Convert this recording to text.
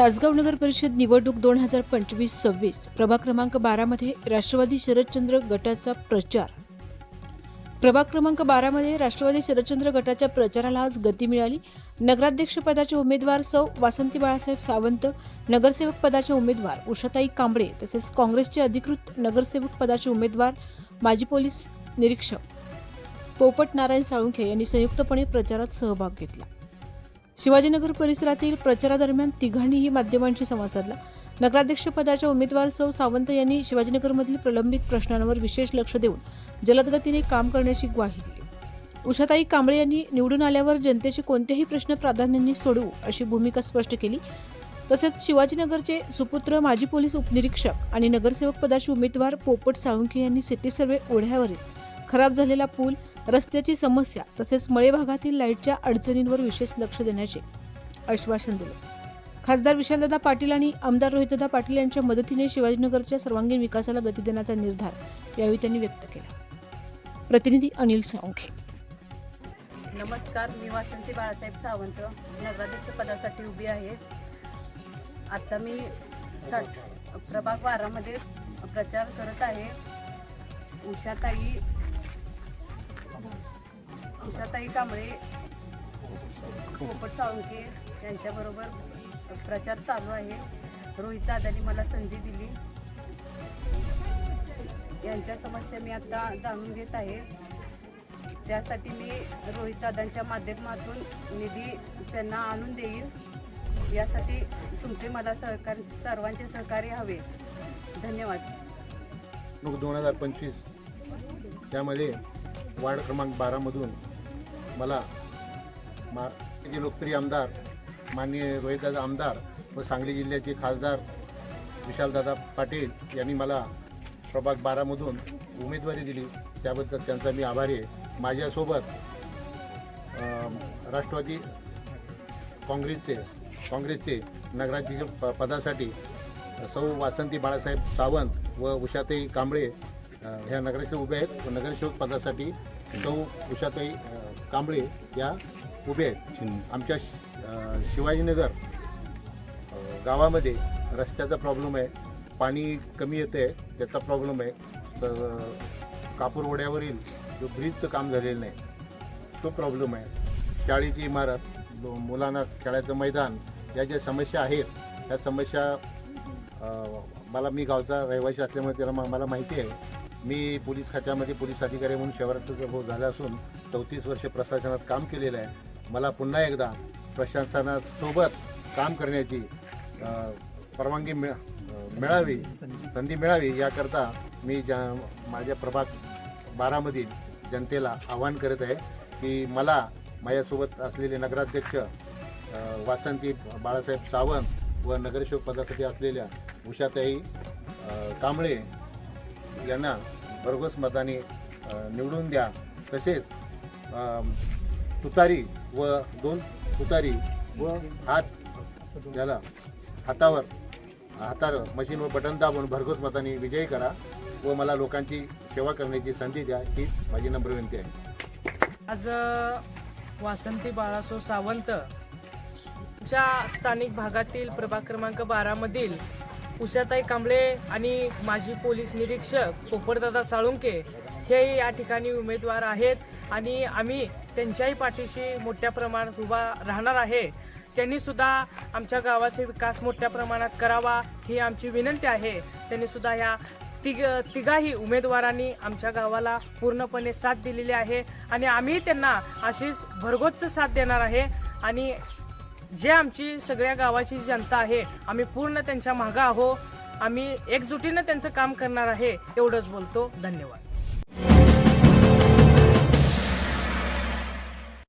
तासगाव नगर परिषद निवडणूक दोन हजार पंचवीस सव्वीस प्रभाग क्रमांक बारामध्ये राष्ट्रवादी शरदचंद्र गटाचा प्रचार. प्रभाग क्रमांक बारामध्ये राष्ट्रवादी शरदचंद्र गटाच्या प्रचाराला आज गती मिळाली. नगराध्यक्षपदाचे उमेदवार सौ वासंती बाळासाहेब सावंत नगरसेवक पदाचे उमेदवार उषाताई कांबळे तसेच काँग्रेसचे अधिकृत नगरसेवक पदाचे उमेदवार माजी पोलीस निरीक्षक पोपट नारायण साळुंखे यांनी संयुक्तपणे प्रचारात सहभाग घेतला. शिवाजीनगर परिसरातील प्रचारादरम्यान तिघांनीही माध्यमांशी संवाद साधला. नगराध्यक्षपदाच्या उमेदवार सौ सावंत यांनी शिवाजीनगरमधील प्रलंबित प्रश्नांवर विशेष लक्ष देऊन जलदगतीने काम करण्याची ग्वाही दिली. उषाताई कांबळे यांनी निवडून आल्यावर जनतेचे कोणतेही प्रश्न प्राधान्याने सोडवू अशी भूमिका स्पष्ट केली. तसेच शिवाजीनगरचे सुपुत्र माजी पोलीस उपनिरीक्षक आणि नगरसेवक पदाचे उमेदवार पोपट साळुंखे यांनी सिटी सर्वे ओढ्यावरील खराब झालेला पूल रस्त्याची समस्या तसेच मळे भागातील लाईटच्या अडचणींवर विशेष लक्ष देण्याचे आश्वासन दिले. खासदार विशालदादा पाटील आणि आमदार रोहितदादा पाटील यांच्या मदतीने शिवाजीनगरच्या सर्वांगीण विकासाला गती देण्याचा निर्धार यावेळी त्यांनी व्यक्त केला. प्रतिनिधी अनिल सावंखे. नमस्कार मी वासंती बाळासाहेब सावंत. नगराध्यक्ष पदासाठी उभी आहे. आता मी सा प्रभाग बारामध्ये प्रचार करत आहे. उषाताई उषाताई कांबळे पोपट साळुंके यांच्याबरोबर प्रचार चालू आहे. रोहित दादांनी मला संधी दिली. यांच्या समस्या मी आता जाणून घेत आहे. त्यासाठी मी रोहित दादांच्या माध्यमातून निधी त्यांना आणून देईन. यासाठी तुमचे मला सहकार सर्वांचे सहकार्य हवे. धन्यवाद. दोन हजार पंचवीस त्यामध्ये वार्ड क्रमांक बारामधून मला मा जे लोकप्रिय आमदार माननीय रोहितदादा आमदार व सांगली जिल्ह्याचे खासदार विशालदादा पाटील यांनी मला प्रभाग बारामधून उमेदवारी दिली. त्याबद्दल त्यांचा मी आभारी आहे. माझ्यासोबत राष्ट्रवादी काँग्रेसचे काँग्रेसचे नगराध्यक्ष प- पदासाठी सौ वासंती बाळासाहेब सावंत व उषाताई कांबळे ह्या नगरसेवक उभे आहेत. व नगरसेवक पदासाठी सौ उषाताई कांबळे या उभे आहेत. आमच्या श- शिवाजीनगर अ, गावामध्ये रस्त्याचा प्रॉब्लेम आहे. पाणी कमी येते त्याचा प्रॉब्लेम आहे. तर कापूर ओढ्यावरील जो ब्रिजचं काम झालेलं नाही तो प्रॉब्लेम आहे. शाळेची इमारत लो- मुलांना खेळायचं मैदान या ज्या समस्या आहेत त्या समस्या अ, मला मी गावचा रहिवासी असल्यामुळे त्याला म- मला माहिती आहे. मी पोलीस खात्यामध्ये पोलीस अधिकारी म्हणून सेवारत्न भाऊ झाला असून चौतीस वर्ष प्रशासनात काम केलेलं आहे. मला पुन्हा एकदा प्रशासनासोबत काम करण्याची परवानगी मिळ मिळावी संधी मिळावी याकरता मी ज्या माझ्या प्रभाग बारामधील जनतेला आवाहन करत आहे की मला माझ्यासोबत असलेले नगराध्यक्ष वासंती बाळासाहेब सावंत व नगरसेवक पदासाठी असलेल्या उषाताई कांबळे यांना भरघोस मताने निवडून द्या. तसेच तुतारी व दोन तुतारी व हात ज्याला हातावर हातावर मशीन व बटन दाबून भरघोस मताने विजयी करा व मला लोकांची सेवा करण्याची संधी द्या ही माझी नम्र विनंती आहे. आज वासंती बाळासो सावंत च्या स्थानिक भागातील प्रभाग क्रमांक बारामधील उषाताई कांबळे आणि माजी पोलीस निरीक्षक पोपटदादा साळुंके हे या ठिकाणी उमेदवार आहेत. आणि आम्ही त्यांच्याही पाठीशी मोठ्या प्रमाणात उभा राहणार आहे. त्यांनी सुद्धा आमच्या गावाचे विकास मोठ्या प्रमाणात करावा ही आमची विनंती आहे. त्यांनी सुद्धा ह्या तिघ तिघाही उमेदवारांनी आमच्या गावाला पूर्णपणे साथ दिलेली आहे. आणि आम्ही त्यांना अशीच भरगोच्च साथ देणार आहे. आणि जे आमची सगळ्या गावाची जनता आहे आम्ही पूर्ण त्यांच्या मागं आहो. आम्ही एकजुटीनं त्यांचं काम करणार आहे एवढंच बोलतो. धन्यवाद.